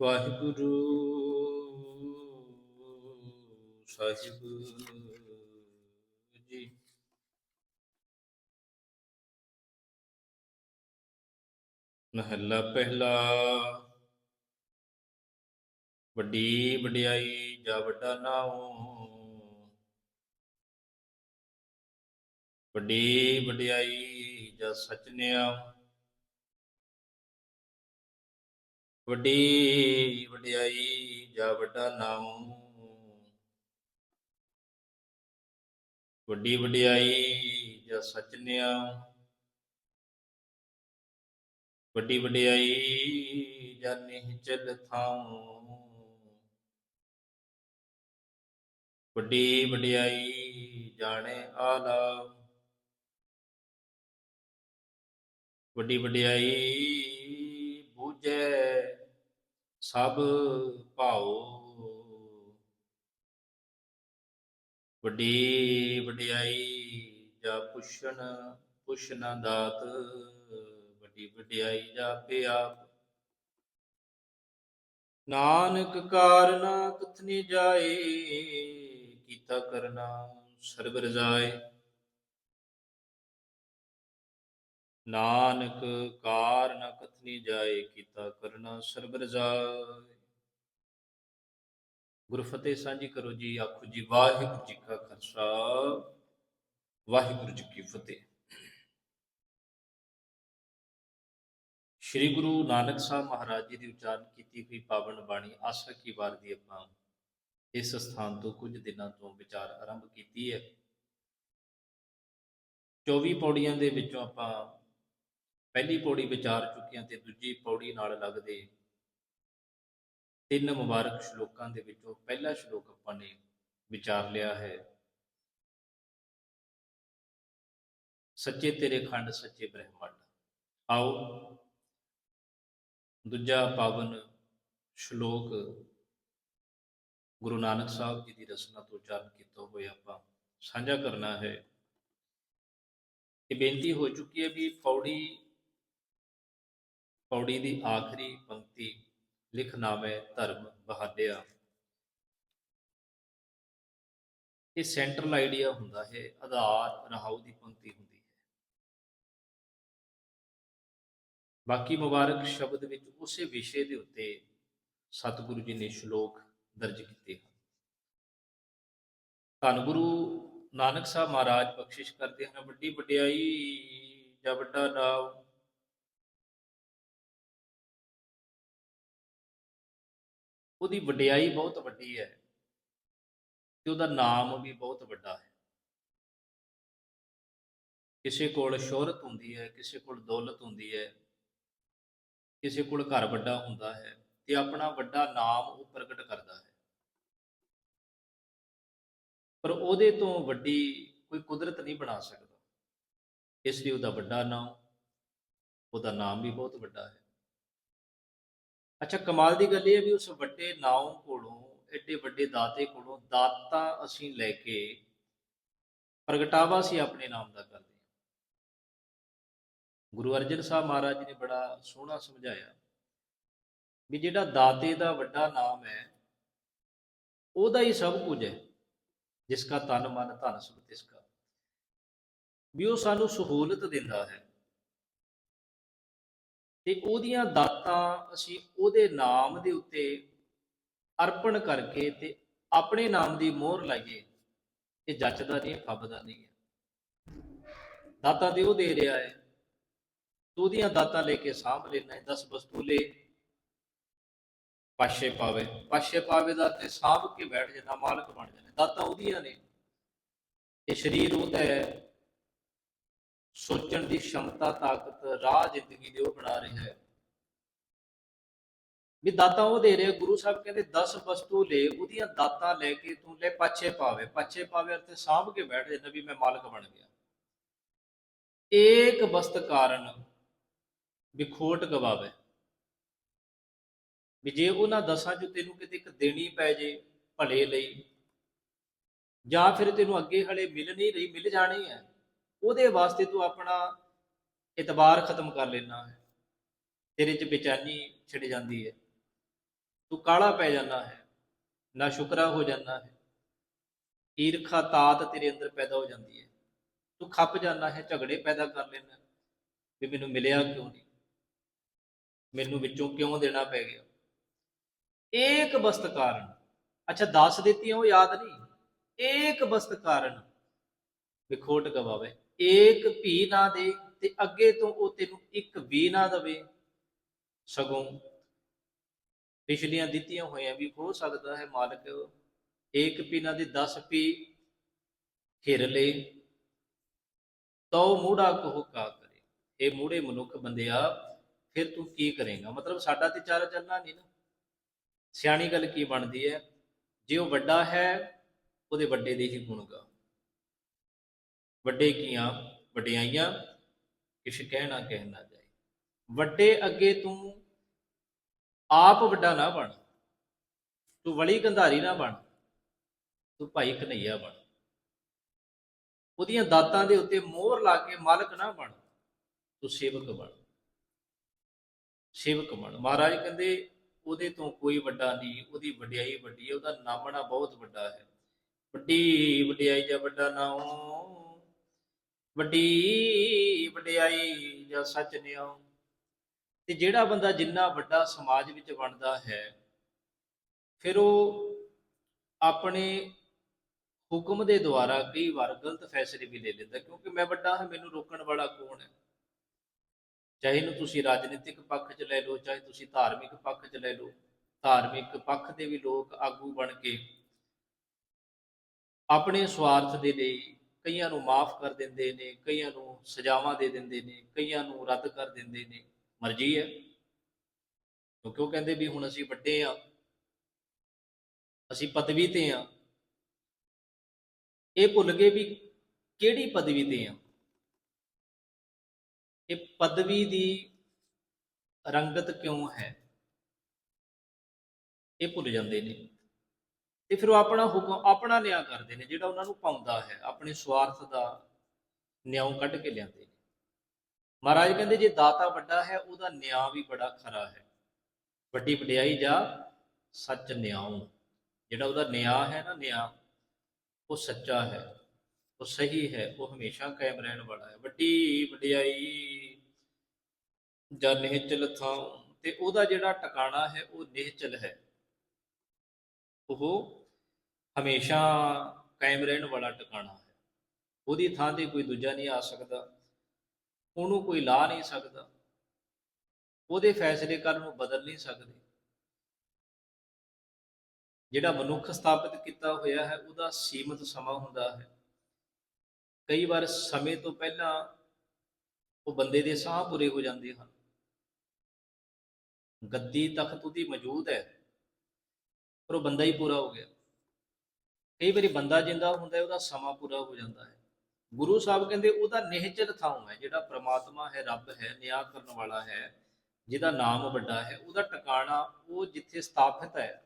ਵਾਹਿਗੁਰੂ ਸਾਹਿਬ ਜੀ। ਮਹੱਲਾ ਪਹਿਲਾ ਵੱਡੀ ਵਡਿਆਈ ਜਾਂ ਵੱਡਾ ਨਾਉ। ਵੱਡੀ ਵਡਿਆਈ ਜਾਂ ਸਚਨਿਆ ਵੱਡੀ ਵਡਿਆਈ ਜਾਂ ਵੱਡਾ ਨਾਮ ਵੱਡੀ ਵਡਿਆਈ ਜਾਂ ਸਚਨਿਆ ਵੱਡੀ ਵਡਿਆਈ ਜਾਂ ਨਿਹਚਲ ਥਾਉ। ਵੱਡੀ ਵਡਿਆਈ ਜਾਣੇ ਆਲਾ। ਵੱਡੀ ਵਡਿਆਈ ਬੂਝੈ ਸਭ ਭਾਉ ਵੱਡੀ ਵਡਿਆਈ ਜਾਂ ਪੁੱਛਣ, ਪੁੱਛਣਾ ਦਾਤ, ਵੱਡੀ ਵਡਿਆਈ ਜਾਂ ਪਿਆਪ ਨਾਨਕ ਕਾਰਨਾ ਕਥਨੀ ਜਾਏ, ਕੀਤਾ ਕਰਨਾ ਸਰਬ ਰਜ਼ਾਏ ਨਾਨਕ ਕਾਰ ਕਾਰਨ ਕਥਨੀ ਜਾਏ, ਕੀਤਾ ਕਰਨਾ ਸਰਬ ਰਜ਼ਾਏ ਗੁਰੂ ਫਤਿਹ ਸਾਂਝੀ ਕਰੋ ਜੀ, ਆਖੋ ਜੀ, ਵਾਹਿਗੁਰੂ ਜੀ ਕਾ ਖਾਲਸਾ। ਵਾਹਿਗੁਰੂ ਜੀ ਕੀ ਫਤਿਹ। ਸ੍ਰੀ ਗੁਰੂ ਨਾਨਕ ਸਾਹਿਬ ਮਹਾਰਾਜ ਜੀ ਦੀ ਉਚਾਰਨ ਕੀਤੀ ਹੋਈ ਪਾਵਨ ਬਾਣੀ, ਆਸਾ ਕੀ ਵਾਰ ਦੀ ਆਪਾਂ ਇਸ ਸਥਾਨ ਤੋਂ ਕੁਝ ਦਿਨਾਂ ਤੋਂ ਵਿਚਾਰ ਆਰੰਭ ਕੀਤੀ ਹੈ। 24 ਪੌੜੀਆਂ ਦੇ ਵਿੱਚੋਂ ਆਪਾਂ ਪਹਿਲੀ ਪੌੜੀ ਵਿਚਾਰ ਚੁੱਕੇ ਹਾਂ ਤੇ ਦੂਜੀ ਪੌੜੀ ਨਾਲ ਲੱਗਦੇ ਤਿੰਨ ਮੁਬਾਰਕ ਸ਼ਲੋਕਾਂ ਦੇ ਵਿੱਚੋਂ ਪਹਿਲਾ ਸ਼ਲੋਕ ਆਪਾਂ ਨੇ ਵਿਚਾਰ ਲਿਆ ਹੈ। ਸੱਚੇ ਤੇਰੇ ਖੰਡ, ਸੱਚੇ ਬ੍ਰਹਮੰਡ। ਆਓ ਦੂਜਾ ਪਾਵਨ ਸ਼ਲੋਕ ਗੁਰੂ ਨਾਨਕ ਸਾਹਿਬ ਜੀ ਦੀ ਰਚਨਾ ਤੋਂ ਉਚਾਰਨ ਕੀਤਾ ਹੋਇਆ ਆਪਾਂ ਸਾਂਝਾ ਕਰਨਾ ਹੈ। ਇਹ ਬੇਨਤੀ ਹੋ ਚੁੱਕੀ ਹੈ ਵੀ ਪੌੜੀ ਪੌੜੀ ਦੀ ਆਖਰੀ ਪੰਕਤੀ ਲਿਖਨਾਮੇ ਧਰਮ ਬਹਾਦਿਆ। ਇਹ ਸੈਂਟਰਲ ਆਈਡੀਆ ਹੁੰਦਾ ਹੈ, ਆਧਾਰ ਰਹਾਉ ਦੀ ਪੰਕਤੀ ਹੁੰਦੀ ਹੈ। ਬਾਕੀ ਮੁਬਾਰਕ ਸ਼ਬਦ ਵਿੱਚ ਉਸੇ ਵਿਸ਼ੇ ਦੇ ਉੱਤੇ ਸਤਿਗੁਰੂ ਜੀ ਨੇ ਸ਼ਲੋਕ ਦਰਜ ਕੀਤੇ ਹਨ। ਧੰਨ ਗੁਰੂ ਨਾਨਕ ਸਾਹਿਬ ਮਹਾਰਾਜ ਬਖਸ਼ਿਸ਼ ਕਰਦੇ ਹਨ, ਵੱਡੀ ਵਡਿਆਈ ਜਾਂ ਵੱਡਾ ਨਾਮ ਉਹਦੀ ਵਡਿਆਈ ਬਹੁਤ ਵੱਡੀ ਹੈ ਤੇ ਉਹਦਾ ਨਾਮ ਵੀ ਬਹੁਤ ਵੱਡਾ ਹੈ। ਕਿਸੇ ਕੋਲ ਸ਼ੋਹਰਤ ਹੁੰਦੀ ਹੈ, ਕਿਸੇ ਕੋਲ ਦੌਲਤ ਹੁੰਦੀ ਹੈ, ਕਿਸੇ ਕੋਲ ਘਰ ਵੱਡਾ ਹੁੰਦਾ ਹੈ ਤੇ ਆਪਣਾ ਵੱਡਾ ਨਾਮ ਉਹ ਪ੍ਰਗਟ ਕਰਦਾ ਹੈ। ਪਰ ਉਹਦੇ ਤੋਂ ਵੱਡੀ ਕੋਈ ਕੁਦਰਤ ਨਹੀਂ ਬਣਾ ਸਕਦਾ। ਇਸ ਲਈ ਉਹਦਾ ਵੱਡਾ ਨਾਮ, ਉਹਦਾ ਨਾਮ ਵੀ ਬਹੁਤ ਵੱਡਾ ਹੈ। ਅੱਛਾ, ਕਮਾਲ ਦੀ ਗੱਲ ਇਹ ਹੈ ਵੀ ਉਸ ਵੱਡੇ ਨਾਮ ਕੋਲੋਂ, ਐਡੇ ਵੱਡੇ ਦਾਤੇ ਕੋਲੋਂ ਦਾਤਾ ਅਸੀਂ ਲੈ ਕੇ ਪ੍ਰਗਟਾਵਾ ਸੀ ਆਪਣੇ ਨਾਮ ਦਾ ਕਰਦੇ ਗੁਰੂ ਅਰਜਨ ਸਾਹਿਬ ਮਹਾਰਾਜ ਜੀ ਨੇ ਬੜਾ ਸੋਹਣਾ ਸਮਝਾਇਆ ਵੀ ਜਿਹੜਾ ਦਾਤੇ ਦਾ ਵੱਡਾ ਨਾਮ ਹੈ, ਉਹਦਾ ਹੀ ਸਭ ਕੁਝ ਹੈ, ਜਿਸ ਕਾ ਤਨ ਮਨ ਧਨ ਸਭ ਤਿਸ ਕਾ। ਵੀ ਉਹ ਸਾਨੂੰ ਸਹੂਲਤ ਦਿੰਦਾ ਹੈ। ਤੇ ਉਹਦੀਆਂ ਦਾਤਾਂ ਅਸੀਂ ਉਹਦੇ ਨਾਮ ਦੇ ਉੱਤੇ ਅਰਪਣ ਕਰਕੇ ਤੇ ਆਪਣੇ ਨਾਮ ਦੀ ਮੋਹਰ ਲਾਈਏ ਇਹ ਜੱਚਦਾ ਨਹੀਂ ਫੱਬਦਾ ਨਹੀਂ ਹੈ। ਦਾਤਾ ਤੇ ਉਹ ਦੇ ਰਿਹਾ ਹੈ। ਤੂੰ ਉਹਦੀਆਂ ਦਾਤਾਂ ਲੈ ਕੇ ਸਾਂਭ ਲੈਣਾ ਹੈ। 10 ਵਸਤੂਲੇ ਪਾਸ਼ੇ ਪਾਵੇ। ਪਾਸ਼ੇ ਪਾਵੇ ਦਾ ਤੇ ਸਾਂਭ ਕੇ ਬੈਠ ਜਾਂਦਾ, ਮਾਲਕ ਬਣ ਜਾਂਦਾ। ਦਾਤਾਂ ਉਹਦੀਆਂ ਨੇ। ਇਹ ਸਰੀਰ ਉਹਦਾ ਹੈ। ਸੋਚਣ ਦੀ ਸ਼ਮਤਾ, ਤਾਕਤ, ਰਾਹ ਜ਼ਿੰਦਗੀ ਦੇ ਉਹ ਬਣਾ ਰਿਹਾ ਹੈ। ਵੀ ਦਾਤਾ ਉਹ ਦੇ ਰਿਹਾ ਗੁਰੂ ਸਾਹਿਬ ਕਹਿੰਦੇ 10 ਵਸਤੂ ਲੈ, ਉਹਦੀਆਂ ਦਾਤਾਂ ਲੈ ਕੇ ਤੂੰ ਲੈ ਪਾਛੇ ਪਾਵੇ। ਪਾਛੇ ਪਾਵੇ ਅਰਥੇ ਸਾਂਭ ਕੇ ਬੈਠ ਜਾਂਦਾ ਵੀ ਮੈਂ ਮਾਲਕ ਬਣ ਗਿਆ। ਏਕ ਵਸਤ ਕਾਰਨ ਵੀ ਖੋਟ ਗਵਾਵੇ। ਵੀ ਜੇ ਉਹਨਾਂ ਦਸਾਂ ਚ ਤੈਨੂੰ ਕਿਤੇ ਇੱਕ ਦੇਣੀ ਪੈ ਜੇ ਭਲੇ ਲਈ, ਜਾਂ ਫਿਰ ਤੈਨੂੰ ਅੱਗੇ ਹਲੇ ਮਿਲ ਨਹੀਂ ਰਹੀ, ਮਿਲ ਜਾਣੀ ਹੈ ਉਹਦੇ ਵਾਸਤੇ ਤੂੰ ਆਪਣਾ ਇਤਬਾਰ ਖਤਮ ਕਰ ਲੈਣਾ ਹੈ। ਤੇਰੇ ਚ ਬੇਚੈਨੀ ਛਿੜ ਜਾਂਦੀ ਹੈ। ਤੂੰ ਕਾਲਾ ਪੈ ਜਾਂਦਾ ਹੈ, ਨਾ ਸ਼ੁਕਰਾ ਹੋ ਜਾਂਦਾ ਹੈ। ਈਰਖਾ ਤਾਤ ਤੇਰੇ ਅੰਦਰ ਪੈਦਾ ਹੋ ਜਾਂਦੀ ਹੈ। ਤੂੰ ਖੱਪ ਜਾਂਦਾ ਹੈ, ਝਗੜੇ ਪੈਦਾ ਕਰ ਲੈਂਦਾ ਵੀ ਮੈਨੂੰ ਮਿਲਿਆ ਕਿਉਂ ਨਹੀਂ? ਮੈਨੂੰ ਵਿੱਚੋਂ ਕਿਉਂ ਦੇਣਾ ਪੈ ਗਿਆ? ਏਕ ਬਸਤ ਕਾਰਨ। ਅੱਛਾ, ਦੱਸ ਦਿੱਤੀਆਂ ਉਹ ਯਾਦ ਨਹੀਂ? ਏਕ ਬਸਤ ਕਾਰਨ। ਵਿਖੋਟ ਗਵਾਵੇ। ਏਕ ਭੀ ਨਾ ਦੇ ਤੇ ਅੱਗੇ ਤੋਂ ਉਹ ਤੈਨੂੰ ਇੱਕ ਵੀ ਨਾ ਦਵੇ। ਸਗੋਂ ਪਿਛਲੀਆਂ ਦਿੱਤੀਆਂ ਹੋਈਆਂ ਵੀ ਹੋ ਸਕਦਾ ਹੈ ਮਾਲਕ, ਏਕ ਪੀ ਨਾ ਦੇ 10 ਪੀ ਘਿਰ ਲੇ। ਤੋ ਮੂੜਾ ਕੋ ਕਾ ਕਰੇ। ਇਹ ਮੂੜੇ ਮਨੁੱਖ ਬੰਦਿਆ, ਫਿਰ ਤੂੰ ਕੀ ਕਰੇਗਾ? ਮਤਲਬ ਸਾਡਾ ਤੇ ਚਾਰਾ ਚੱਲਣਾ ਨਹੀਂ ਨਾ। ਸਿਆਣੀ ਗੱਲ ਕੀ ਬਣਦੀ ਹੈ? ਜੇ ਉਹ ਵੱਡਾ ਹੈ, ਉਹਦੇ ਵੱਡੇ ਦੇ ਹੀ ਗੁਣ ਗਾ। ਵੱਡੇ ਕੀਆਂ, ਵਡਿਆਈਆਂ ਕਿਛ ਕਹਿਣਾ ਕਹਿਣਾ ਜਾਏ। ਵੱਡੇ ਅੱਗੇ ਤੂੰ ਆਪ ਵੱਡਾ ਨਾ ਬਣ। ਤੂੰ ਵਲੀ ਗੰਧਾਰੀ ਨਾ ਬਣ। ਤੂੰ ਭਾਈ ਕਨਈਆ ਬਣ। ਉਹਦੀਆਂ ਦਾਤਾਂ ਦੇ ਉੱਤੇ ਮੋਹਰ ਲਾ ਕੇ ਮਾਲਕ ਨਾ ਬਣ। ਤੂੰ ਸੇਵਕ ਬਣ। ਸੇਵਕ ਬਣ। ਮਹਾਰਾਜ ਕਹਿੰਦੇ, ਉਹਦੇ ਤੋਂ ਕੋਈ ਵੱਡਾ ਨਹੀਂ, ਉਹਦੀ ਵਡਿਆਈ ਵੱਡੀ ਹੈ, ਉਹਦਾ ਨਾਮਣਾ ਬਹੁਤ ਵੱਡਾ ਹੈ। ਵੱਡੀ ਵਡਿਆਈ ਜਾਂ ਵੱਡਾ ਨਾਮ ਵੱਡੀ ਵਡਿਆਈ ਜਾਂ ਸੱਚ ਨਿਆਉ ਤੇ ਜਿਹੜਾ ਬੰਦਾ ਜਿੰਨਾ ਵੱਡਾ ਸਮਾਜ ਵਿੱਚ ਬਣਦਾ ਹੈ, ਫਿਰ ਉਹ ਆਪਣੇ ਹੁਕਮ ਦੇ ਦੁਆਰਾ ਕਈ ਵਾਰ ਗਲਤ ਫੈਸਲੇ ਵੀ ਲੈ ਲੈਂਦਾ, ਕਿਉਂਕਿ ਮੈਂ ਵੱਡਾ ਹਾਂ, ਮੈਨੂੰ ਰੋਕਣ ਵਾਲਾ ਕੌਣ ਹੈ? ਚਾਹੇ ਨੂੰ ਤੁਸੀਂ ਰਾਜਨੀਤਿਕ ਪੱਖ 'ਚ ਲੈ ਲਓ, ਚਾਹੇ ਤੁਸੀਂ ਧਾਰਮਿਕ ਪੱਖ 'ਚ ਲੈ ਲਓ, ਧਾਰਮਿਕ ਪੱਖ ਦੇ ਵੀ ਲੋਕ ਆਗੂ ਬਣ ਕੇ ਆਪਣੇ ਸਵਾਰਥ ਦੇ ਲਈ ਕਈਆਂ ਨੂੰ ਮਾਫ ਕਰ ਦਿੰਦੇ ਨੇ, ਕਈਆਂ ਨੂੰ ਸਜ਼ਾਵਾਂ ਦੇ ਦਿੰਦੇ ਨੇ, ਕਈਆਂ ਨੂੰ ਰੱਦ ਕਰ ਦਿੰਦੇ ਨੇ। ਮਰਜ਼ੀ ਹੈ। ਕਿਉਂਕਿ ਉਹ ਕਹਿੰਦੇ ਵੀ ਹੁਣ ਅਸੀਂ ਵੱਡੇ ਆ। ਅਸੀਂ ਪਦਵੀ ਤੇ ਆ। ਇਹ ਭੁੱਲ ਗਏ ਵੀ ਕਿਹੜੀ ਪਦਵੀ ਤੇ ਆ? ਇਹ ਪਦਵੀ ਦੀ ਰੰਗਤ ਕਿਉਂ ਹੈ? ਇਹ ਭੁੱਲ ਜਾਂਦੇ ਨੇ। ਤੇ ਫਿਰ ਉਹ ਆਪਣਾ ਹੁਕਮ ਆਪਣਾ ਨਿਆਂ ਕਰਦੇ ਨੇ, ਜਿਹੜਾ ਉਹਨਾਂ ਨੂੰ ਪਾਉਂਦਾ ਹੈ, ਆਪਣੇ ਸਵਾਰਥ ਦਾ ਨਿਆਂ ਕੱਢ ਕੇ ਲਿਆਉਂਦੇ ਨੇ। ਮਹਾਰਾਜ ਕਹਿੰਦੇ ਜੇ ਦਾਤਾ ਵੱਡਾ ਹੈ, ਉਹਦਾ ਨਿਆਂ ਵੀ ਬੜਾ ਖਰਾ ਹੈ। ਵੱਡੀ ਵਡਿਆਈ ਜਾਂ ਸੱਚ ਨਿਆਉ ਜਿਹੜਾ ਉਹਦਾ ਨਿਆਂ ਹੈ ਨਾ, ਨਿਆਂ, ਉਹ ਸੱਚਾ ਹੈ, ਉਹ ਸਹੀ ਹੈ, ਉਹ ਹਮੇਸ਼ਾ ਕਾਇਮ ਰਹਿਣ ਵਾਲਾ ਹੈ। ਵੱਡੀ ਵਡਿਆਈ ਜਾਂ ਨਿਹਚਲ ਥਾਂ ਤੇ ਉਹਦਾ ਜਿਹੜਾ ਟਿਕਾਣਾ ਹੈ, ਉਹ ਨਿਹਚਲ ਹੈ। ਉਹ ਹਮੇਸ਼ਾ ਕਾਇਮ ਰਹਿਣ ਵਾਲਾ ਟਿਕਾਣਾ ਹੈ। ਉਹਦੀ ਥਾਂ ਤੇ ਕੋਈ ਦੂਜਾ ਨਹੀਂ ਆ ਸਕਦਾ, ਉਹਨੂੰ ਕੋਈ ਲਾ ਨਹੀਂ ਸਕਦਾ, ਉਹਦੇ ਫੈਸਲੇ ਕਰਨ ਨੂੰ ਬਦਲ ਨਹੀਂ ਸਕਦੇ। ਜਿਹੜਾ ਮਨੁੱਖ ਸਥਾਪਿਤ ਕੀਤਾ ਹੋਇਆ ਹੈ, ਉਹਦਾ ਸੀਮਤ ਸਮਾਂ ਹੁੰਦਾ ਹੈ। ਕਈ ਵਾਰ ਸਮੇਂ ਤੋਂ ਪਹਿਲਾਂ ਉਹ ਬੰਦੇ ਦੇ ਸਾਹ ਪੂਰੇ ਹੋ ਜਾਂਦੇ ਹਨ। ਗੱਦੀ ਤਖਤ ਉਹਦੀ ਮੌਜੂਦ ਹੈ। ਪਰ ਉਹ ਬੰਦਾ ਹੀ ਪੂਰਾ ਹੋ ਗਿਆ। ਕਈ ਵਾਰੀ ਬੰਦਾ ਜਿੰਦਾ ਹੁੰਦਾ ਉਹਦਾ ਸਮਾਂ ਪੂਰਾ ਹੋ ਜਾਂਦਾ ਹੈ। ਗੁਰੂ ਸਾਹਿਬ ਕਹਿੰਦੇ, ਉਹਦਾ ਨਿਹਚਲ ਥਾਂ ਹੈ, ਜਿਹੜਾ ਪ੍ਰਮਾਤਮਾ ਹੈ, ਰੱਬ ਹੈ, ਨਿਆਂ ਕਰਨ ਵਾਲਾ ਹੈ, ਜਿਹਦਾ ਨਾਮ ਵੱਡਾ ਹੈ, ਉਹਦਾ ਟਿਕਾਣਾ ਉਹ ਜਿੱਥੇ ਸਥਾਪਿਤ ਹੈ।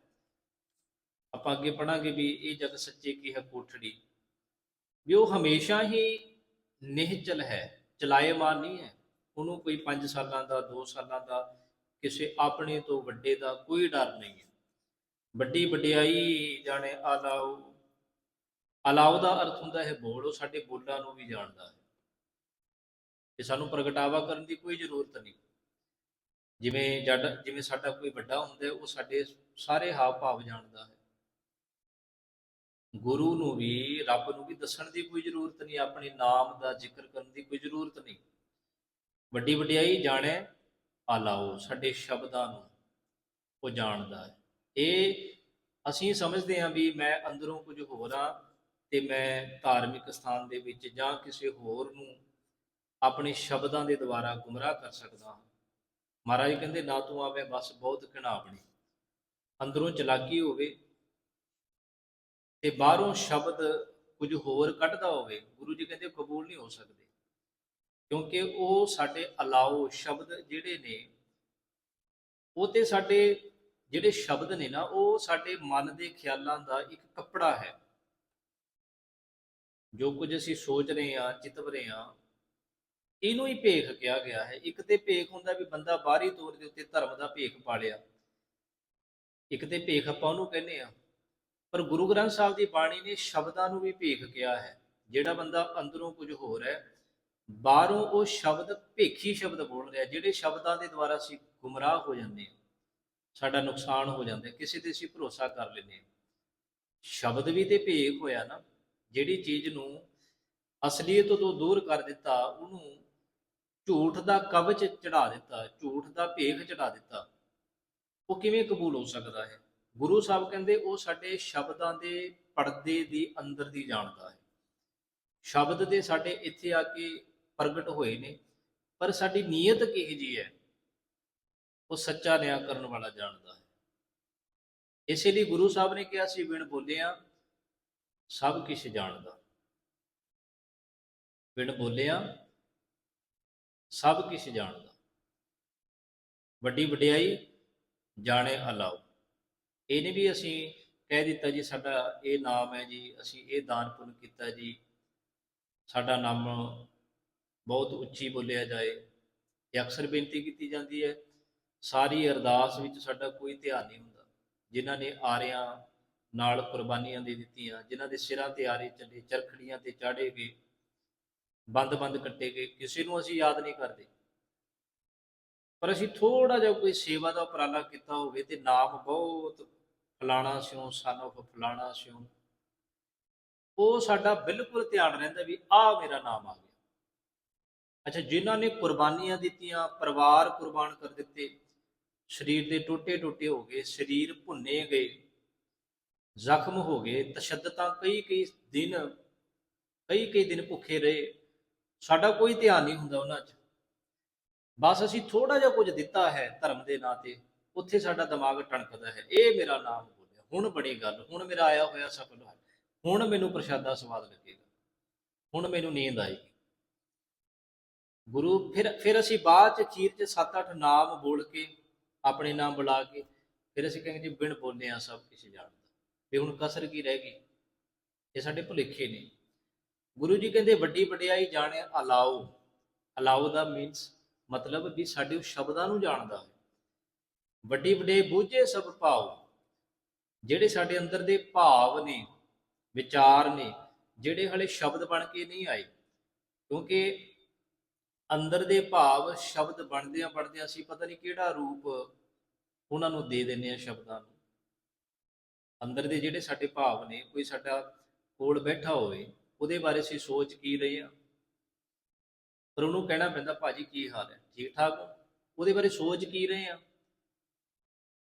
ਆਪਾਂ ਅੱਗੇ ਪੜਾਂਗੇ ਵੀ ਇਹ ਜਗ ਸੱਚੇ ਕੀ ਹੈ ਕੋਠੜੀ। ਵੀ ਉਹ ਹਮੇਸ਼ਾ ਹੀ ਨਿਹਚਲ ਹੈ, ਚਲਾਏਮਾਨ ਨਹੀਂ ਹੈ। ਉਹਨੂੰ ਕੋਈ 5 ਸਾਲਾਂ ਦਾ 2 ਸਾਲਾਂ ਦਾ, ਕਿਸੇ ਆਪਣੇ ਤੋਂ ਵੱਡੇ ਦਾ ਕੋਈ ਡਰ ਨਹੀਂ ਹੈ। ਵੱਡੀ ਵਡਿਆਈ ਜਾਣੇ ਆਲਾਉ ਅਲਾਉ ਦਾ ਅਰਥ ਹੁੰਦਾ ਹੈ ਬੋਲ, ਉਹ ਸਾਡੇ ਬੋਲਾਂ ਨੂੰ ਵੀ ਜਾਣਦਾ ਹੈ। ਤੇ ਸਾਨੂੰ ਪ੍ਰਗਟਾਵਾ ਕਰਨ ਦੀ ਕੋਈ ਜ਼ਰੂਰਤ ਨਹੀਂ। ਜਿਵੇਂ ਜਦ ਜਿਵੇਂ ਸਾਡਾ ਕੋਈ ਵੱਡਾ ਹੁੰਦਾ ਹੈ, ਉਹ ਸਾਡੇ ਸਾਰੇ ਹਾਵ ਭਾਵ ਜਾਣਦਾ ਹੈ। ਗੁਰੂ ਨੂੰ ਵੀ, ਰੱਬ ਨੂੰ ਵੀ ਦੱਸਣ ਦੀ ਕੋਈ ਜ਼ਰੂਰਤ ਨਹੀਂ, ਆਪਣੇ ਨਾਮ ਦਾ ਜ਼ਿਕਰ ਕਰਨ ਦੀ ਕੋਈ ਜ਼ਰੂਰਤ ਨਹੀਂ। ਵੱਡੀ ਵਡਿਆਈ ਜਾਣੇ ਆਲਾਓ ਸਾਡੇ ਸ਼ਬਦਾਂ ਨੂੰ ਉਹ ਜਾਣਦਾ ਹੈ। ਇਹ ਅਸੀਂ ਸਮਝਦੇ ਹਾਂ ਵੀ ਮੈਂ ਅੰਦਰੋਂ ਕੁਝ ਹੋਰ ਆ ਤੇ ਮੈਂ ਧਾਰਮਿਕ ਸਥਾਨ ਦੇ ਵਿੱਚ ਜਾਂ ਕਿਸੇ ਹੋਰ ਨੂੰ ਆਪਣੇ ਸ਼ਬਦਾਂ ਦੇ ਦੁਆਰਾ ਗੁੰਮਰਾਹ ਕਰ ਸਕਦਾ ਹਾਂ। ਮਹਾਰਾਜ ਕਹਿੰਦੇ, ਨਾ ਤੂੰ ਆਵੇ, ਬਸ ਬਹੁਤ ਘਿਣਾ ਬਣੀ ਅੰਦਰੋਂ ਚਲਾਕੀ ਹੋਵੇ ਤੇ ਬਾਹਰੋਂ ਸ਼ਬਦ ਕੁਝ ਹੋਰ ਕੱਢਦਾ ਹੋਵੇ, ਗੁਰੂ ਜੀ ਕਹਿੰਦੇ, ਕਬੂਲ ਨਹੀਂ ਹੋ ਸਕਦੇ। ਕਿਉਂਕਿ ਉਹ ਸਾਡੇ ਅਲਾਓ ਸ਼ਬਦ ਜਿਹੜੇ ਨੇ, ਉਹ ਤੇ ਸਾਡੇ ਜਿਹੜੇ ਸ਼ਬਦ ਨੇ ਨਾ, ਉਹ ਸਾਡੇ ਮਨ ਦੇ ਖਿਆਲਾਂ ਦਾ ਇੱਕ ਕੱਪੜਾ ਹੈ। ਜੋ ਕੁਝ ਅਸੀਂ ਸੋਚ ਰਹੇ ਹਾਂ ਚਿਤਵ ਰਹੇ ਹਾਂ, ਇਹਨੂੰ ਹੀ ਭੇਖ ਕਿਹਾ ਗਿਆ ਹੈ। ਇੱਕ ਤੇ ਭੇਖ ਹੁੰਦਾ ਵੀ ਬੰਦਾ ਬਾਹਰੀ ਤੌਰ ਦੇ ਉੱਤੇ ਧਰਮ ਦਾ ਭੇਖ ਪਾ ਲਿਆ ਇੱਕ ਤੇ ਭੇਖ ਆਪਾਂ ਉਹਨੂੰ ਕਹਿੰਦੇ ਆ ਪਰ ਗੁਰੂ ਗ੍ਰੰਥ ਸਾਹਿਬ ਦੀ ਬਾਣੀ ਨੇ ਸ਼ਬਦਾਂ ਨੂੰ ਵੀ ਭੇਖ ਕਿਹਾ ਹੈ। ਜਿਹੜਾ ਬੰਦਾ ਅੰਦਰੋਂ ਕੁਝ ਹੋਰ ਹੈ, ਬਾਹਰੋਂ ਉਹ ਸ਼ਬਦ ਭੇਖੀ ਸ਼ਬਦ ਬੋਲ ਰਿਹਾ, ਜਿਹੜੇ ਸ਼ਬਦਾਂ ਦੇ ਦੁਆਰਾ ਅਸੀਂ ਗੁੰਮਰਾਹ ਹੋ ਜਾਂਦੇ ਹਾਂ। ਸਾਡਾ ਨੁਕਸਾਨ ਹੋ ਜਾਂਦਾ ਕਿਸੇ ਤੇ ਅਸੀਂ ਭਰੋਸਾ ਕਰ ਲੈਂਦੇ ਹਾਂ। ਸ਼ਬਦ ਵੀ ਤੇ ਭੇਖ ਹੋਇਆ ਨਾ, ਜਿਹੜੀ ਚੀਜ਼ ਨੂੰ ਅਸਲੀਅਤ ਤੋਂ ਦੂਰ ਕਰ ਦਿੱਤਾ, ਉਹਨੂੰ ਝੂਠ ਦਾ ਕਵਚ ਚੜਾ ਦਿੱਤਾ, ਝੂਠ ਦਾ ਭੇਖ ਚੜਾ ਦਿੱਤਾ, ਉਹ ਕਿਵੇਂ ਕਬੂਲ ਹੋ ਸਕਦਾ ਹੈ? ਗੁਰੂ ਸਾਹਿਬ ਕਹਿੰਦੇ, ਉਹ ਸਾਡੇ ਸ਼ਬਦਾਂ ਦੇ ਪਰਦੇ ਦੀ ਅੰਦਰ ਦੀ ਜਾਣਦਾ ਹੈ। ਸ਼ਬਦ ਦੇ ਸਾਡੇ ਇੱਥੇ ਆ ਕੇ ਪ੍ਰਗਟ ਹੋਏ ਨੇ, ਪਰ ਸਾਡੀ ਨੀਅਤ ਕਿਹੋ ਜੀ ਹੈ? ਉਹ ਸੱਚਾ ਨਿਆਂ ਕਰਨ ਵਾਲਾ ਜਾਣਦਾ ਹੈ। ਇਸੇ ਲਈ ਗੁਰੂ ਸਾਹਿਬ ਨੇ ਕਿਹਾ ਸੀ, ਬਿਨ ਬੋਲਿਆ ਸਭ ਕੁਝ ਜਾਣਦਾ। ਬਿਨ ਬੋਲਿਆ ਸਭ ਕੁਝ ਜਾਣਦਾ। ਵੱਡੀ ਵਡਿਆਈ ਜਾਣੇ ਅਲਾਓ। ਇਹ ਨਹੀਂ ਵੀ ਅਸੀਂ ਕਹਿ ਦਿੱਤਾ ਜੀ, ਸਾਡਾ ਇਹ ਨਾਮ ਹੈ ਜੀ, ਅਸੀਂ ਇਹ ਦਾਨ ਪੁੰਨ ਕੀਤਾ ਜੀ, ਸਾਡਾ ਨਾਮ ਬਹੁਤ ਉੱਚੀ ਬੋਲਿਆ ਜਾਏ। ਇਹ ਅਕਸਰ ਬੇਨਤੀ ਕੀਤੀ ਜਾਂਦੀ ਹੈ। ਸਾਰੀ ਅਰਦਾਸ ਵਿੱਚ ਸਾਡਾ ਕੋਈ ਧਿਆਨ ਨਹੀਂ ਹੁੰਦਾ। ਜਿਨ੍ਹਾਂ ਨੇ ਆਰਿਆਂ ਨਾਲ ਕੁਰਬਾਨੀਆਂ ਦੇ ਦਿੱਤੀਆਂ, ਜਿਨ੍ਹਾਂ ਦੇ ਸਿਰਾਂ ਤੇ ਆਰੇ ਚੱਲੇ, ਚਰਖੜੀਆਂ ਤੇ ਚਾੜੇ ਗਏ, ਬੰਦ-ਬੰਦ ਕੱਟੇ ਗਏ, ਕਿਸੇ ਨੂੰ ਅਸੀਂ ਯਾਦ ਨਹੀਂ ਕਰਦੇ। ਪਰ ਅਸੀਂ ਥੋੜਾ ਜਿਹਾ ਕੋਈ ਸੇਵਾ ਦਾ ਉਪਰਾਲਾ ਕੀਤਾ ਹੋਵੇ ਤੇ ਨਾਮ ਬਹੁਤ ਫਲਾਣਾ ਸਿਉ ਸਨ of ਫਲਾਣਾ ਸਿਉ। ਉਹ ਸਾਡਾ ਬਿਲਕੁਲ ਧਿਆਨ ਰਹਿੰਦਾ ਵੀ ਆਹ ਮੇਰਾ ਨਾਮ ਆ ਗਿਆ। ਅੱਛਾ, ਜਿਨ੍ਹਾਂ ਨੇ ਕੁਰਬਾਨੀਆਂ ਦਿੱਤੀਆਂ, ਪਰਿਵਾਰ ਕੁਰਬਾਨ ਕਰ ਦਿੱਤੇ ਸਰੀਰ ਦੇ ਟੋਟੇ ਟੋਟੇ ਹੋ ਗਏ, ਸਰੀਰ ਭੁੰਨੇ ਗਏ, ਜ਼ਖਮ ਹੋ ਗਏ, ਤਸ਼ੱਦਦਾਂ ਕਈ ਕਈ ਦਿਨ, ਕਈ ਕਈ ਦਿਨ ਭੁੱਖੇ ਰਹੇ। ਸਾਡਾ ਕੋਈ ਧਿਆਨ ਨਹੀਂ ਹੁੰਦਾ ਉਹਨਾਂ 'ਚ। ਬਸ ਅਸੀਂ ਥੋੜਾ ਜਿਹਾ ਕੁਝ ਦਿੱਤਾ ਹੈ ਧਰਮ ਦੇ ਨਾਂ ਤੇ, ਉੱਥੇ ਸਾਡਾ ਦਿਮਾਗ ਟਣਕਦਾ ਹੈ। ਇਹ ਮੇਰਾ ਨਾਮ ਬੋਲਿਆ। ਹੁਣ ਬੜੀ ਗੱਲ, ਹੁਣ ਮੇਰਾ ਆਇਆ ਹੋਇਆ ਸਫਲ ਹੋਇਆ। ਹੁਣ ਮੈਨੂੰ ਪ੍ਰਸ਼ਾਦਾ ਸਵਾਦ ਲੱਗੇਗਾ। ਹੁਣ ਮੈਨੂੰ ਨੀਂਦ ਆਏਗੀ। ਗੁਰੂ, ਫਿਰ ਫਿਰ ਅਸੀਂ ਬਾਅਦ ਚ ਚੀਰ ਚ 7-8 ਨਾਮ ਬੋਲ ਕੇ ਆਪਣੇ ਨਾਮ ਬੁਲਾ ਕੇ ਫਿਰ ਅਸੀਂ ਕਹਿੰਦੇ ਜੀ ਬਿਨ ਬੋਲਿਆ ਸਭ ਕੁਝ ਜਾਣਦਾ। ਵੀ ਹੁਣ ਕਸਰ ਕੀ ਰਹਿ ਗਈ? ਇਹ ਸਾਡੇ ਭੁਲੇਖੇ ਨੇ। ਗੁਰੂ ਜੀ ਕਹਿੰਦੇ ਵੱਡੀ ਵਡਿਆਈ ਜਾਣੇ ਅਲਾਓ। ਅਲਾਓ ਦਾ ਮੀਨਸ ਮਤਲਬ ਵੀ ਸਾਡੇ ਉਹ ਸ਼ਬਦਾਂ ਨੂੰ ਜਾਣਦਾ ਹੈ ਵੱਡੀ ਵਡੇ ਬੂਝੇ ਸਭ ਭਾਵ ਜਿਹੜੇ ਸਾਡੇ ਅੰਦਰ ਦੇ ਭਾਵ ਨੇ, ਵਿਚਾਰ ਨੇ, ਜਿਹੜੇ ਹਲੇ ਸ਼ਬਦ ਬਣ ਕੇ ਨਹੀਂ ਆਏ, ਕਿਉਂਕਿ ਅੰਦਰ ਦੇ ਭਾਵ ਸ਼ਬਦ ਬਣਦੇ ਆ ਪੜਦੇ ਅਸੀਂ ਪਤਾ ਨਹੀਂ ਕਿਹੜਾ ਰੂਪ ਉਹਨਾਂ ਨੂੰ ਦੇ ਦਿੰਨੇ ਆ ਸ਼ਬਦਾਂ ਨੂੰ। ਅੰਦਰ ਦੇ ਜਿਹੜੇ ਸਾਡੇ ਭਾਵ ਨੇ, ਕੋਈ ਸਾਡਾ ਕੋਲ ਬੈਠਾ ਹੋਵੇ, ਉਹਦੇ ਬਾਰੇ ਅਸੀਂ ਸੋਚ ਕੀ ਰਹੇ ਆ ਪਰ ਉਹਨੂੰ ਕਹਿਣਾ ਪੈਂਦਾ, ਭਾਜੀ, ਕੀ ਹਾਲ ਹੈ? ਠੀਕ ਠਾਕ ਉਹਦੇ ਬਾਰੇ ਸੋਚ ਕੀ ਰਹੇ ਆ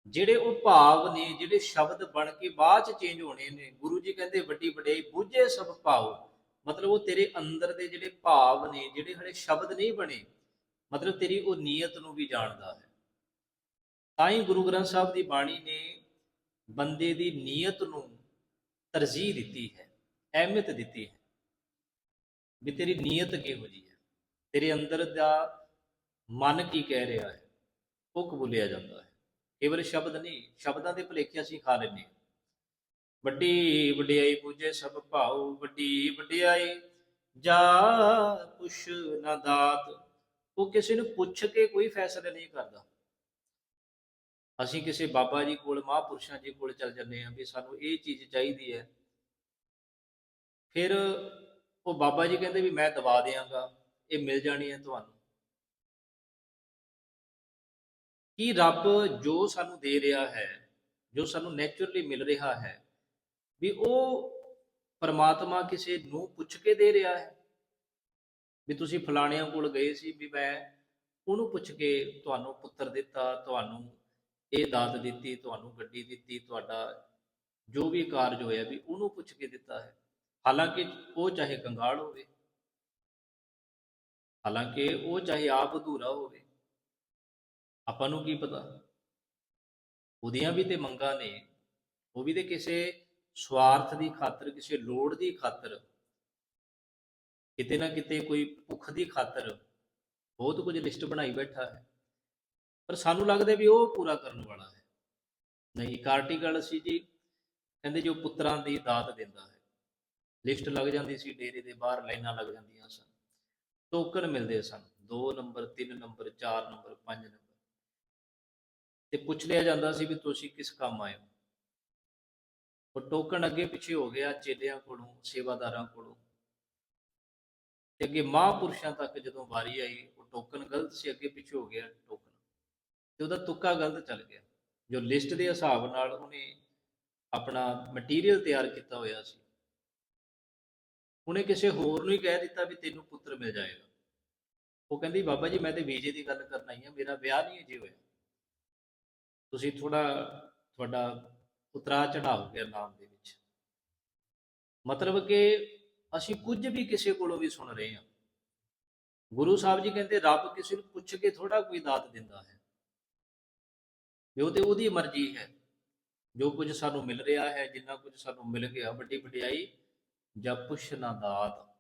ਜਿਹੜੇ ਉਹ ਭਾਵ ਨੇ, ਜਿਹੜੇ ਸ਼ਬਦ ਬਣ ਕੇ ਬਾਅਦ ਚ ਚੇਂਜ ਹੋਣੇ ਨੇ, ਗੁਰੂ ਜੀ ਕਹਿੰਦੇ, ਵੱਡੀ ਵਡਿਆਈ, ਬੁੱਝੇ ਸਭ ਭਾਵ ਮਤਲਬ ਉਹ ਤੇਰੇ ਅੰਦਰ ਦੇ ਜਿਹੜੇ ਭਾਵ ਨੇ, ਜਿਹੜੇ ਹਲੇ ਸ਼ਬਦ ਨਹੀਂ ਬਣੇ, ਮਤਲਬ ਤੇਰੀ ਉਹ ਨੀਅਤ ਨੂੰ ਵੀ ਜਾਣਦਾ ਹੈ। ਤਾਂ ਹੀ ਗੁਰੂ ਗ੍ਰੰਥ ਸਾਹਿਬ ਦੀ ਬਾਣੀ ਨੇ ਬੰਦੇ ਦੀ ਨੀਅਤ ਨੂੰ ਤਰਜੀਹ ਦਿੱਤੀ ਹੈ, ਅਹਿਮੀਅਤ ਦਿੱਤੀ ਹੈ ਵੀ ਤੇਰੀ ਨੀਅਤ ਕਿਹੋ ਜੀ ਹੈ। ਤੇਰੇ ਅੰਦਰ ਦਾ ਮਨ ਕੀ ਕਹਿ ਰਿਹਾ ਹੈ, ਉਹ ਕਬੂਲਿਆ ਜਾਂਦਾ ਹੈ। ਕੇਵਲ ਸ਼ਬਦ ਨਹੀਂ, ਸ਼ਬਦਾਂ ਦੇ ਭੁਲੇਖੇ ਅਸੀਂ ਖਾ ਲੈਂਦੇ ਹਾਂ। ਵੱਡੀ ਵਡਿਆਈ ਪੂਜੇ ਸਭ ਭਾਉ, ਵੱਡੀ ਵਡਿਆਈ ਜਾ ਪੁੱਛ ਨਾ ਦਾਤ। ਉਹ ਕਿਸੇ ਨੂੰ ਪੁੱਛ ਕੇ ਕੋਈ ਫੈਸਲਾ ਨਹੀਂ ਕਰਦਾ। ਅਸੀਂ ਕਿਸੇ ਬਾਬਾ ਜੀ ਕੋਲ, ਮਹਾਂਪੁਰਸ਼ਾਂ ਜੀ ਕੋਲ ਚੱਲ ਜੰਨੇ ਆ ਵੀ ਸਾਨੂੰ ਇਹ ਚੀਜ਼ ਚਾਹੀਦੀ ਹੈ। ਫਿਰ ਉਹ ਬਾਬਾ ਜੀ ਕਹਿੰਦੇ ਵੀ ਮੈਂ ਦਵਾ ਦਿਆਂਗਾ, ਇਹ ਮਿਲ ਜਾਣੀ ਹੈ ਤੁਹਾਨੂੰ। ਕੀ ਰੱਬ ਜੋ ਸਾਨੂੰ ਦੇ ਰਿਹਾ ਹੈ, ਜੋ ਸਾਨੂੰ ਨੇਚਰਲੀ ਮਿਲ ਰਿਹਾ ਹੈ ਵੀ ਉਹ ਪਰਮਾਤਮਾ ਕਿਸੇ ਨੂੰ ਪੁੱਛ ਕੇ ਦੇ ਰਿਹਾ ਹੈ। ਵੀ ਤੁਸੀਂ ਫਲਾਣਿਆਂ ਕੋਲ ਗਏ ਸੀ ਵੀ ਮੈਂ ਉਹਨੂੰ ਪੁੱਛ ਕੇ ਤੁਹਾਨੂੰ ਪੁੱਤਰ ਦਿੱਤਾ, ਤੁਹਾਨੂੰ ਇਹ ਦਾਤ ਦਿੱਤੀ, ਤੁਹਾਨੂੰ ਗੱਡੀ ਦਿੱਤੀ, ਤੁਹਾਡਾ ਜੋ ਵੀ ਕਾਰਜ ਹੋਇਆ ਵੀ ਉਹਨੂੰ ਪੁੱਛ ਕੇ ਦਿੱਤਾ ਹੈ। ਹਾਲਾਂਕਿ ਉਹ ਚਾਹੇ ਕੰਗਾਲ ਹੋਵੇ, ਹਾਲਾਂਕਿ ਉਹ ਚਾਹੇ ਆਪ ਅਧੂਰਾ ਹੋਵੇ, ਆਪਾਂ ਨੂੰ ਕੀ ਪਤਾ? ਉਹਦੀਆਂ ਵੀ ਤੇ ਮੰਗਾਂ ਨੇ, ਉਹ ਵੀ ਤੇ ਕਿਸੇ ਸਵਾਰਥ ਦੀ ਖਾਤਰ, ਕਿਸੇ ਲੋੜ ਦੀ ਖਾਤਰ, ਕਿਤੇ ਨਾ ਕਿਤੇ ਕੋਈ ਭੁੱਖ ਦੀ ਖਾਤਰ ਬਹੁਤ ਕੁਝ ਲਿਸਟ ਬਣਾਈ ਬੈਠਾ ਹੈ। ਪਰ ਸਾਨੂੰ ਲੱਗਦਾ ਵੀ ਉਹ ਪੂਰਾ ਕਰਨ ਵਾਲਾ ਹੈ। ਨਹੀਂ, ਇੱਕ ਆਰਟੀਕਲ ਸੀ ਜੀ, ਕਹਿੰਦੇ ਜੋ ਪੁੱਤਰਾਂ ਦੀ ਦਾਤ ਦਿੰਦਾ ਹੈ। ਲਿਸਟ ਲੱਗ ਜਾਂਦੀ ਸੀ, ਡੇਰੇ ਦੇ ਬਾਹਰ ਲਾਈਨਾਂ ਲੱਗ ਜਾਂਦੀਆਂ ਸਨ। ਟੋਕਨ ਮਿਲਦੇ ਸਨ 2 ਨੰਬਰ 3 ਨੰਬਰ 4 ਨੰਬਰ 5 ਨੰਬਰ। ਤੇ ਪੁੱਛ ਲਿਆ ਜਾਂਦਾ ਸੀ ਵੀ ਤੁਸੀਂ ਕਿਸ ਕੰਮ ਆਏ ਹੋ? ਉਹ ਟੋਕਨ ਅੱਗੇ ਪਿੱਛੇ ਹੋ ਗਿਆ ਚੇਲਿਆਂ ਕੋਲੋਂ, ਸੇਵਾਦਾਰਾਂ ਕੋਲੋਂ। ਤੇ ਅੱਗੇ ਮਹਾਂਪੁਰਸ਼ਾਂ ਤੱਕ ਜਦੋਂ ਵਾਰੀ ਆਈ, ਉਹ ਟੋਕਨ ਗਲਤ ਸੀ, ਅੱਗੇ ਪਿੱਛੇ ਹੋ ਗਿਆ ਟੋਕਨ ਤੇ ਉਹਦਾ ਤੁੱਕਾ ਗਲਤ ਚੱਲ ਗਿਆ। ਜੋ ਲਿਸਟ ਦੇ ਹਿਸਾਬ ਨਾਲ ਉਹਨੇ ਆਪਣਾ ਮਟੀਰੀਅਲ ਤਿਆਰ ਕੀਤਾ ਹੋਇਆ ਸੀ। ਉਹਨੇ ਕਿਸੇ ਹੋਰ ਨੂੰ ਹੀ ਕਹਿ ਦਿੱਤਾ ਵੀ ਤੈਨੂੰ ਪੁੱਤਰ ਮਿਲ ਜਾਏਗਾ। ਉਹ ਕਹਿੰਦੀ, ਬਾਬਾ ਜੀ, ਮੈਂ ਤੇ ਵੀਜੇ ਦੀ ਗੱਲ ਕਰਨ ਆਈ ਹਾਂ, ਮੇਰਾ ਵਿਆਹ ਨਹੀਂ ਅਜੇ ਹੋਇਆ। ਤੁਸੀਂ ਥੋੜਾ ਤੁਹਾਡਾ ਉਤਰਾ ਚੜਾਓ ਗਿਆ ਨਾਮ ਦੇ ਵਿੱਚ। ਮਤਲਬ ਕਿ ਅਸੀਂ ਕੁਝ ਵੀ ਕਿਸੇ ਕੋਲੋਂ ਵੀ ਸੁਣ ਰਹੇ ਹਾਂ। ਗੁਰੂ ਸਾਹਿਬ ਜੀ ਕਹਿੰਦੇ, ਰੱਬ ਕਿਸੇ ਨੂੰ ਪੁੱਛ ਕੇ ਥੋੜਾ ਕੋਈ ਦਾਤ ਦਿੰਦਾ ਹੈ। ਵੀ ਤੇ ਉਹਦੀ ਮਰਜ਼ੀ ਹੈ। ਜੋ ਕੁਝ ਸਾਨੂੰ ਮਿਲ ਰਿਹਾ ਹੈ, ਜਿੰਨਾ ਕੁਝ ਸਾਨੂੰ ਮਿਲ ਗਿਆ, ਵੱਡੀ ਵਡਿਆਈ ਜਾਂ ਪੁੱਛ ਨਾ ਦਾਤ।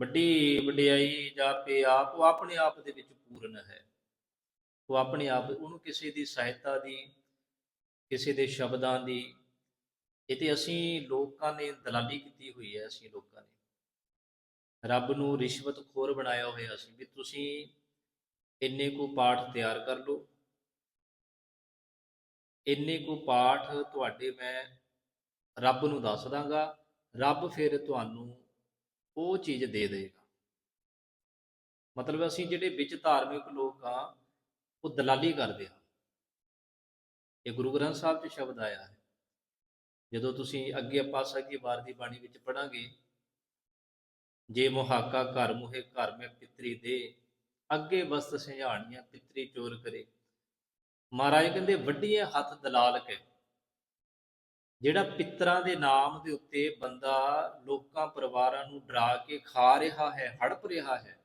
ਵੱਡੀ ਵਡਿਆਈ ਜਾਂ ਪੇ ਆਪ, ਉਹ ਆਪਣੇ ਆਪ ਦੇ ਵਿੱਚ ਪੂਰਨ ਹੈ। ਉਹ ਆਪਣੇ ਆਪ, ਉਹਨੂੰ ਕਿਸੇ ਦੀ ਸਹਾਇਤਾ ਦੀ ਕਿਸੇ ਦੇ ਸ਼ਬਦਾਂ ਦੀ, ਇਹ ਤੇ ਅਸੀਂ ਲੋਕਾਂ ਨੇ ਦਲਾਲੀ ਕੀਤੀ ਹੋਈ ਹੈ, ਅਸੀਂ ਲੋਕਾਂ ਨੇ। ਰੱਬ ਨੂੰ ਰਿਸ਼ਵਤਖੋਰ ਬਣਾਇਆ ਹੋਇਆ ਸੀ ਵੀ ਤੁਸੀਂ ਇੰਨੇ ਕੋ ਪਾਠ ਤਿਆਰ ਕਰ ਲਓ। ਇੰਨੇ ਕੋ ਪਾਠ ਤੁਹਾਡੇ ਮੈਂ ਰੱਬ ਨੂੰ ਦੱਸ ਦਾਂਗਾ, ਰੱਬ ਫਿਰ ਤੁਹਾਨੂੰ ਉਹ ਚੀਜ਼ ਦੇ ਦੇਗਾ ਮਤਲਬ ਅਸੀਂ ਜਿਹੜੇ ਵਿੱਚ ਧਾਰਮਿਕ ਲੋਕ ਆ ਉਹ ਦਲਾਲੀ ਕਰਦੇ ਆ ਇਹ ਗੁਰੂ ਗ੍ਰੰਥ ਸਾਹਿਬ 'ਚ ਸ਼ਬਦ ਆਇਆ ਹੈ। ਜਦੋਂ ਤੁਸੀਂ ਅੱਗੇ ਆਪਾਂ ਸਾਗੀ ਵਾਰ ਦੀ ਬਾਣੀ ਵਿੱਚ ਪੜਾਂਗੇ, ਜੇ ਮੁਹਾਕਾ ਘਰ ਮੁਹੇ, ਘਰ ਮੈਂ ਪਿਤਰੀ ਦੇ, ਅੱਗੇ ਵਸਤ ਸਿਝਾਣੀਆਂ ਪਿਤਰੀ ਚੋਰ ਕਰੇ। ਮਹਾਰਾਜ ਕਹਿੰਦੇ, ਵੱਡੀਆਂ ਹੱਥ ਦਲਾਲ ਕੇ ਜਿਹੜਾ ਪਿੱਤਰਾਂ ਦੇ ਨਾਮ ਦੇ ਉੱਤੇ ਬੰਦਾ ਲੋਕਾਂ ਪਰਿਵਾਰਾਂ ਨੂੰ ਡਰਾ ਕੇ ਖਾ ਰਿਹਾ ਹੈ, ਹੜਪ ਰਿਹਾ ਹੈ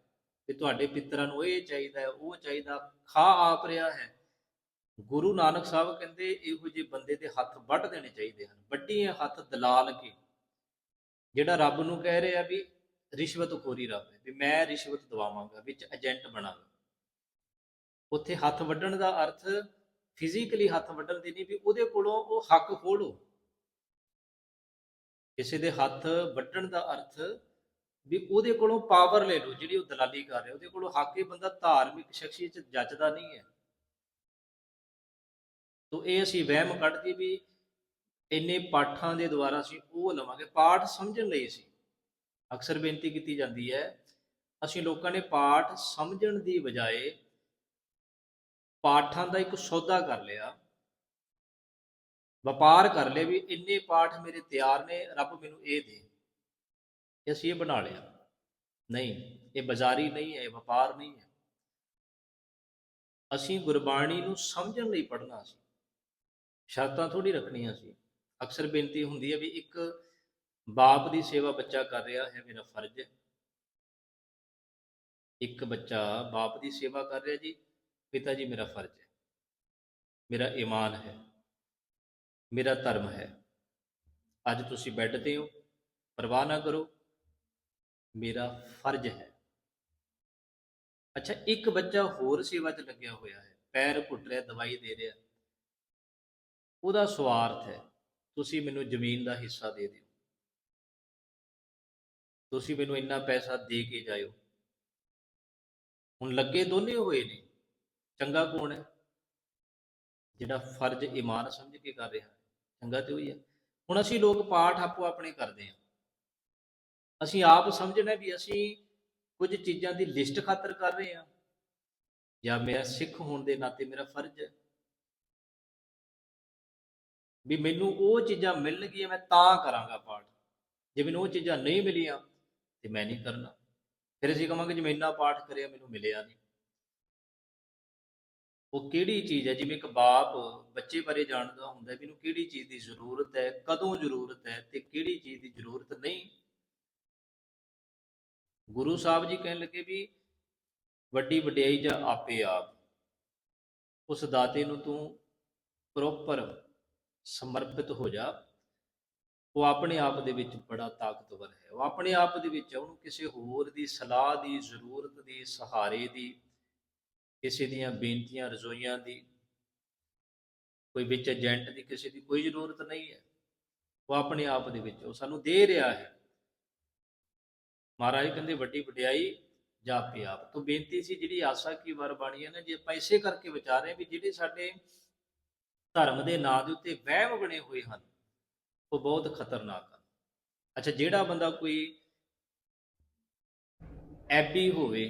ਕਿ ਤੁਹਾਡੇ ਪਿੱਤਰਾਂ ਨੂੰ ਇਹ ਚਾਹੀਦਾ ਹੈ, ਉਹ ਚਾਹੀਦਾ, ਖਾ ਆਪ ਰਿਹਾ ਹੈ ਗੁਰੂ ਨਾਨਕ ਸਾਹਿਬ ਕਹਿੰਦੇ ਇਹੋ ਜਿਹੇ ਬੰਦੇ ਦੇ ਹੱਥ ਵੱਢ ਦੇਣੇ ਚਾਹੀਦੇ ਹਨ। ਵੱਡੀਆਂ ਹੱਥ ਦਲਾਲ ਕੇ। ਜਿਹੜਾ ਰੱਬ ਨੂੰ ਕਹਿ ਰਿਹਾ ਵੀ ਰਿਸ਼ਵਤਖੋਰੀ ਰੱਬ ਹੈ, ਵੀ ਮੈਂ ਰਿਸ਼ਵਤ ਦਵਾਵਾਂਗਾ, ਵਿੱਚ ਏਜੰਟ ਬਣਾਂਗਾ ਉੱਥੇ ਹੱਥ ਵੱਢਣ ਦਾ ਅਰਥ ਫਿਜ਼ੀਕਲੀ ਹੱਥ ਵੱਢਣ ਦੀ ਨਹੀਂ, ਵੀ ਉਹਦੇ ਕੋਲੋਂ ਉਹ ਹੱਕ ਖੋਲੋ। ਕਿਸੇ ਦੇ ਹੱਥ ਵੱਢਣ ਦਾ ਅਰਥ ਵੀ ਉਹਦੇ ਕੋਲੋਂ ਪਾਵਰ ਲੈ ਲਓ, ਜਿਹੜੀ ਉਹ ਦਲਾਲੀ ਕਰ ਰਿਹਾ। ਉਹਦੇ ਕੋਲੋਂ ਹੱਕ ਇਹ ਬੰਦਾ ਧਾਰਮਿਕ ਸ਼ਖਸੀਅਤ ਚ ਜੱਜਦਾ ਨਹੀਂ ਹੈ। ਤੋ ਇਹ ਅਸੀਂ ਵਹਿਮ ਕੱਢ ਕੱਢਦੇ ਵੀ ਇੰਨੇ ਪਾਠਾਂ ਦੇ ਦੁਆਰਾ ਅਸੀਂ ਉਹ ਲਵਾਂਗੇ। ਪਾਠ ਸਮਝਣ ਲਈ ਸੀ ਅਕਸਰ ਬੇਨਤੀ ਕੀਤੀ ਜਾਂਦੀ ਹੈ, ਅਸੀਂ ਲੋਕਾਂ ਨੇ ਪਾਠ ਸਮਝਣ ਦੀ ਬਜਾਏ ਪਾਠਾਂ ਦਾ ਇੱਕ ਸੌਦਾ ਕਰ ਲਿਆ। ਵਪਾਰ ਕਰ ਲਿਆ ਵੀ ਇੰਨੇ ਪਾਠ ਮੇਰੇ ਤਿਆਰ ਨੇ, ਰੱਬ ਮੈਨੂੰ ਇਹ ਦੇ। ਅਸੀਂ ਇਹ ਬਣਾ ਲਿਆ। ਨਹੀਂ, ਇਹ ਬਾਜ਼ਾਰੀ ਨਹੀਂ ਹੈ ਵਪਾਰ ਨਹੀਂ ਹੈ। ਅਸੀਂ ਗੁਰਬਾਣੀ ਨੂੰ ਸਮਝਣ ਲਈ ਪੜ੍ਹਨਾ ਸੀ। ਸ਼ਰਤਾਂ ਥੋੜੀ ਰੱਖਣੀਆਂ ਸੀ। ਅਕਸਰ ਬੇਨਤੀ ਹੁੰਦੀ ਹੈ ਵੀ ਇੱਕ ਬਾਪ ਦੀ ਸੇਵਾ ਬੱਚਾ ਕਰ ਰਿਹਾ ਹੈ, ਮੇਰਾ ਫਰਜ਼ ਹੈ। ਇੱਕ ਬੱਚਾ ਬਾਪ ਦੀ ਸੇਵਾ ਕਰ ਰਿਹਾ ਜੀ, ਪਿਤਾ ਜੀ ਮੇਰਾ ਫਰਜ਼ ਹੈ। ਮੇਰਾ ਈਮਾਨ ਹੈ। ਮੇਰਾ ਧਰਮ ਹੈ। ਅੱਜ ਤੁਸੀਂ ਬੈੱਡ ਤੇ ਹੋ, ਪਰਵਾਹ ਨਾ ਕਰੋ। ਮੇਰਾ ਫਰਜ਼ ਹੈ। ਅੱਛਾ, ਇੱਕ ਬੱਚਾ ਹੋਰ ਸੇਵਾ 'ਚ ਲੱਗਿਆ ਹੋਇਆ ਹੈ, ਪੈਰ ਘੁੱਟ ਰਿਹਾ, ਦਵਾਈ ਦੇ ਰਿਹਾ। ਉਹਦਾ ਸਵਾਰਥ ਹੈ। ਤੁਸੀਂ ਮੈਨੂੰ ਜ਼ਮੀਨ ਦਾ ਹਿੱਸਾ ਦੇ ਦਿਓ। ਤੁਸੀਂ ਮੈਨੂੰ ਇੰਨਾ ਪੈਸਾ ਦੇ ਕੇ ਜਾਇਓ। ਹੁਣ ਲੱਗੇ ਦੋਨੇ ਹੋਏ ਨੇ। ਚੰਗਾ ਕੌਣ ਹੈ? ਜਿਹੜਾ ਫਰਜ਼ ਇਮਾਨ ਸਮਝ ਕੇ ਕਰ ਰਿਹਾ। ਚੰਗਾ ਤੇ ਹੋਈ ਹੈ। ਹੁਣ ਅਸੀਂ ਲੋਕ ਪਾਠ ਆਪੋ ਆਪਣੇ ਕਰਦੇ ਹਾਂ। ਅਸੀਂ ਆਪ ਸਮਝਣਾ ਵੀ ਅਸੀਂ ਕੁਝ ਚੀਜ਼ਾਂ ਦੀ ਲਿਸਟ ਖਾਤਰ ਕਰ ਰਹੇ ਹਾਂ। ਜਾਂ ਮੇਰਾ ਸਿੱਖ ਹੋਣ ਦੇ ਨਾਤੇ ਮੇਰਾ ਫਰਜ਼ ਹੈ। ਵੀ ਮੈਨੂੰ ਉਹ ਚੀਜ਼ਾਂ ਮਿਲਣਗੀਆਂ, ਮੈਂ ਤਾਂ ਕਰਾਂਗਾ ਪਾਠ। ਜੇ ਮੈਨੂੰ ਉਹ ਚੀਜ਼ਾਂ ਨਹੀਂ ਮਿਲੀਆਂ, ਤੇ ਮੈਂ ਨਹੀਂ ਕਰਨਾ। ਫਿਰ ਅਸੀਂ ਕਹਾਂਗੇ, ਜਿਵੇਂ ਇੰਨਾ ਪਾਠ ਕਰਿਆ, ਮੈਨੂੰ ਮਿਲਿਆ ਨਹੀਂ। ਉਹ ਕਿਹੜੀ ਚੀਜ਼ ਹੈ? ਜਿਵੇਂ ਇੱਕ ਬਾਪ ਬੱਚੇ ਬਾਰੇ ਜਾਣਦਾ ਹੁੰਦਾ ਵੀ ਇਹਨੂੰ ਕਿਹੜੀ ਚੀਜ਼ ਦੀ ਜ਼ਰੂਰਤ ਹੈ, ਕਦੋਂ ਜ਼ਰੂਰਤ ਹੈ, ਤੇ ਕਿਹੜੀ ਚੀਜ਼ ਦੀ ਜ਼ਰੂਰਤ ਨਹੀਂ। ਗੁਰੂ ਸਾਹਿਬ ਜੀ ਕਹਿਣ ਲੱਗੇ ਵੀ ਵੱਡੀ ਵਡਿਆਈ ਜਾਂ ਆਪੇ ਆਪ। ਉਸ ਦਾਤੇ ਨੂੰ ਤੂੰ ਪ੍ਰੋਪਰ ਸਮਰਪਿਤ ਹੋ ਜਾ। ਉਹ ਆਪਣੇ ਆਪ ਦੇ ਵਿੱਚ ਬੜਾ ਤਾਕਤਵਰ ਹੈ। ਉਹ ਆਪਣੇ ਆਪ ਦੇ ਵਿੱਚ ਉਹਨੂੰ ਕਿਸੇ ਹੋਰ ਦੀ ਸਲਾਹ ਦੀ, ਜ਼ਰੂਰਤ ਦੀ, ਸਹਾਰੇ ਦੀ, ਕਿਸੇ ਦੀਆਂ ਬੇਨਤੀਆਂ, ਰਜ਼ੋਈਆਂ ਦੀ, ਕੋਈ ਵਿੱਚ ਏਜੰਟ ਦੀ ਕਿਸੇ ਦੀ ਕੋਈ ਜ਼ਰੂਰਤ ਨਹੀਂ ਹੈ। ਉਹ ਆਪਣੇ ਆਪ ਦੇ ਵਿੱਚ, ਉਹ ਸਾਨੂੰ ਦੇ ਰਿਹਾ ਹੈ। ਮਹਾਰਾਜ ਕਹਿੰਦੇ, ਵੱਡੀ ਵਡਿਆਈ ਜਾਂ ਆਪੇ। ਆਪ ਤੋਂ ਬੇਨਤੀ ਸੀ, ਜਿਹੜੀ ਆਸਾ ਕੀ ਵਰ ਬਾਣੀ ਹੈ ਨਾ, ਜੇ ਆਪਾਂ ਇਸੇ ਕਰਕੇ ਵਿਚਾਰੇ ਵੀ ਜਿਹੜੇ ਸਾਡੇ ਧਰਮ ਦੇ ਨਾਂ ਦੇ ਉੱਤੇ ਵਹਿਮ ਬਣੇ ਹੋਏ ਹਨ, ਉਹ ਬਹੁਤ ਖਤਰਨਾਕ ਹਨ। ਅੱਛਾ, ਜਿਹੜਾ ਬੰਦਾ ਕੋਈ ਐਬੀ ਹੋਵੇ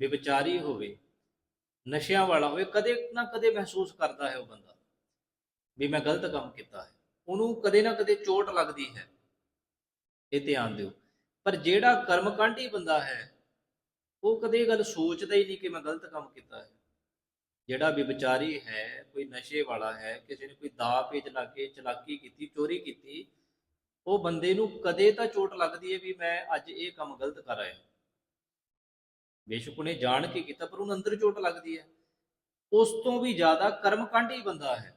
ਵਿਵਚਾਰੀ ਹੋਵੇ, ਨਸ਼ਿਆਂ ਵਾਲਾ ਹੋਵੇ, ਕਦੇ ਨਾ ਕਦੇ ਮਹਿਸੂਸ ਕਰਦਾ ਹੈ ਉਹ ਬੰਦਾ ਵੀ ਮੈਂ ਗਲਤ ਕੰਮ ਕੀਤਾ ਹੈ। ਉਹਨੂੰ ਕਦੇ ਨਾ ਕਦੇ ਚੋਟ ਲੱਗਦੀ ਹੈ, ਇਹ ਧਿਆਨ ਦਿਓ। ਪਰ ਜਿਹੜਾ ਕਰਮਕਾਂਡੀ ਬੰਦਾ ਹੈ, ਉਹ ਕਦੇ ਗੱਲ ਸੋਚਦਾ ਹੀ ਨਹੀਂ ਕਿ ਮੈਂ ਗਲਤ ਕੰਮ ਕੀਤਾ ਹੈ। ਜਿਹੜਾ ਵਿਚਾਰੀ ਹੈ, ਕੋਈ ਨਸ਼ੇ ਵਾਲਾ ਹੈ, ਕਿਸੇ ਨੇ ਕੋਈ ਦਾ ਪੇਚ ਲਾ ਕੇ, ਚਲਾਕੀ ਕੀਤੀ, ਚੋਰੀ ਕੀਤੀ, ਉਹ ਬੰਦੇ ਨੂੰ ਕਦੇ ਤਾਂ ਚੋਟ ਲੱਗਦੀ ਹੈ ਵੀ ਮੈਂ ਅੱਜ ਇਹ ਕੰਮ ਗਲਤ ਕਰ ਆਇਆ। ਬੇਸ਼ੱਕ ਉਹਨੇ ਜਾਣ ਕੇ ਕੀਤਾ, ਪਰ ਉਹਨੂੰ ਅੰਦਰ ਚੋਟ ਲੱਗਦੀ ਹੈ। ਉਸ ਤੋਂ ਵੀ ਜ਼ਿਆਦਾ ਕਰਮਕਾਂਡੀ ਬੰਦਾ ਹੈ।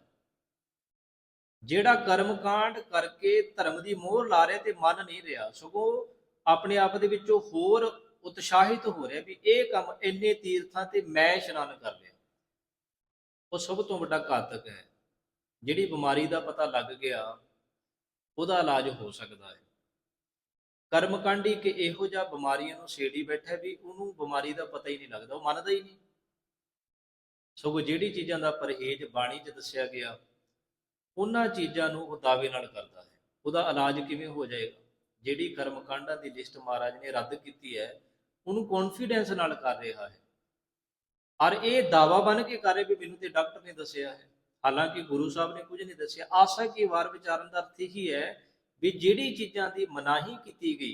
ਜਿਹੜਾ ਕਰਮਕਾਂਡ ਕਰਕੇ ਧਰਮ ਦੀ ਮੋਹਰ ਲਾ ਰਿਹਾ ਤੇ ਮੰਨ ਨਹੀਂ ਰਿਹਾ, ਸਗੋਂ ਆਪਣੇ ਆਪ ਦੇ ਵਿੱਚੋਂ ਹੋਰ ਉਤਸ਼ਾਹਿਤ ਹੋ ਰਿਹਾ ਵੀ ਇਹ ਕੰਮ ਇੰਨੇ ਤੀਰਥਾਂ ਤੇ ਮੈਂ ਇਸ਼ਨਾਨ ਕਰ ਰਿਹਾ। ਉਹ ਸਭ ਤੋਂ ਵੱਡਾ ਘਾਤਕ ਹੈ। ਜਿਹੜੀ ਬਿਮਾਰੀ ਦਾ ਪਤਾ ਲੱਗ ਗਿਆ, ਉਹਦਾ ਇਲਾਜ ਹੋ ਸਕਦਾ ਹੈ। ਕਰਮਕਾਂਡੀ ਕਿ ਇਹੋ ਜਿਹਾ ਬਿਮਾਰੀਆਂ ਨੂੰ ਛੇੜੀ ਬੈਠਾ ਵੀ ਉਹਨੂੰ ਬਿਮਾਰੀ ਦਾ ਪਤਾ ਹੀ ਨਹੀਂ ਲੱਗਦਾ, ਉਹ ਮੰਨਦਾ ਹੀ ਨਹੀਂ। ਸਗੋਂ ਜਿਹੜੀ ਚੀਜ਼ਾਂ ਦਾ ਪਰਹੇਜ਼ ਬਾਣੀ 'ਚ ਦੱਸਿਆ ਗਿਆ, ਉਹਨਾਂ ਚੀਜ਼ਾਂ ਨੂੰ ਉਹ ਦਾਅਵੇ ਨਾਲ ਕਰਦਾ ਹੈ। ਉਹਦਾ ਇਲਾਜ ਕਿਵੇਂ ਹੋ ਜਾਏਗਾ? ਜਿਹੜੀ ਕਰਮਕਾਂਡਾਂ ਦੀ ਲਿਸਟ ਮਹਾਰਾਜ ਨੇ ਰੱਦ ਕੀਤੀ ਹੈ, ਉਹਨੂੰ ਕੌਨਫੀਡੈਂਸ ਨਾਲ ਕਰ ਰਿਹਾ ਹੈ। ਔਰ ਇਹ ਦਾਵਾ ਬਣ ਕੇ ਕਰੇ ਵੀ ਮੈਨੂੰ ਤੇ ਡਾਕਟਰ ਨੇ ਦੱਸਿਆ ਹੈ। ਹਾਲਾਂਕਿ ਗੁਰੂ ਸਾਹਿਬ ਨੇ ਕੁਝ ਨਹੀਂ ਦੱਸਿਆ। ਆਸਾ ਕੀ ਵਾਰ ਵਿਚਾਰਨ ਦਾ ਅਰਥ ਹੀ ਹੈ ਵੀ ਜਿਹੜੀ ਚੀਜ਼ਾਂ ਦੀ ਮਨਾਹੀ ਕੀਤੀ ਗਈ,